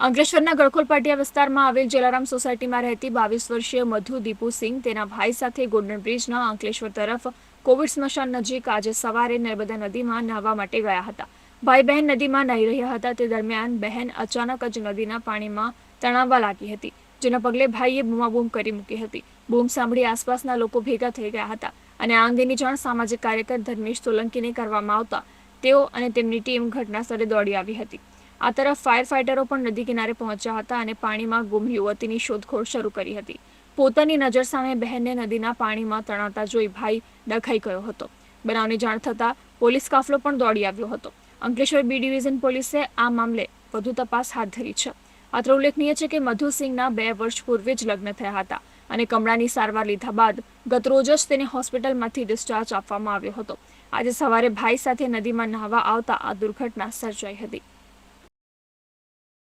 અંકલેશ્વરના ગળખોલ વિસ્તારમાં આવેલ જલારામ સોસાયટીમાં રહેતી બાવીસ વર્ષીય મધુ દીપુસિંહ તેના ભાઈ સાથે ગોલ્ડન બ્રિજના અંકલેશ્વર તરફ કોવિડ સ્મશાન નજીક આજે સવારે નર્મદા નદીમાં નહાવા માટે ગયા હતા. ભાઈ બહેન નદીમાં નાહી રહ્યા હતા. તે દરમિયાન બહેન અચાનક જ નદીના પાણીમાં તણાવવા લાગી હતી, જેના પગલે ભાઈએ બૂમાબૂમ કરી મૂકી હતી. બૂમ સાંભળી આસપાસના લોકો ભેગા થઈ ગયા હતા અને આ અંગેની જાણ સામાજિક કાર્યકર ધર્મેશ સોલંકીને કરવામાં આવતા. તેઓ અને તેમની ટીમ ઘટના સ્થળે દોડી આવી હતી. આ તરફ ફાયર ફાઇટરો પણ નદી કિનારે પહોંચ્યા હતા અને પાણીમાં ગુમ યુવતીની શોધખોળ શરૂ કરી હતી. પોતાની નજર સામે બહેનને નદીના પાણીમાં તણાતા જોઈ ભાઈ ડખાઈ ગયો હતો. બનાવની જાણ થતાં પોલીસ કાફલો પણ દોડી આવ્યો હતો. અંકલેશ્વર બી ડિવિઝન પોલીસે આ મામલે વધુ તપાસ હાથ ધરી છે. અત્રે ઉલ્લેખનીય છે કે મધુસિંહના બે વર્ષ પૂર્વે જ લગ્ન થયા હતા અને કમળાની સારવાર લીધા બાદ ગતરોજ જ તેને હોસ્પિટલમાંથી ડિસ્ચાર્જ આપવામાં આવ્યો હતો. આજે સવારે ભાઈ સાથે નદીમાં નહાવા આવતા આ દુર્ઘટના સર્જાઈ હતી.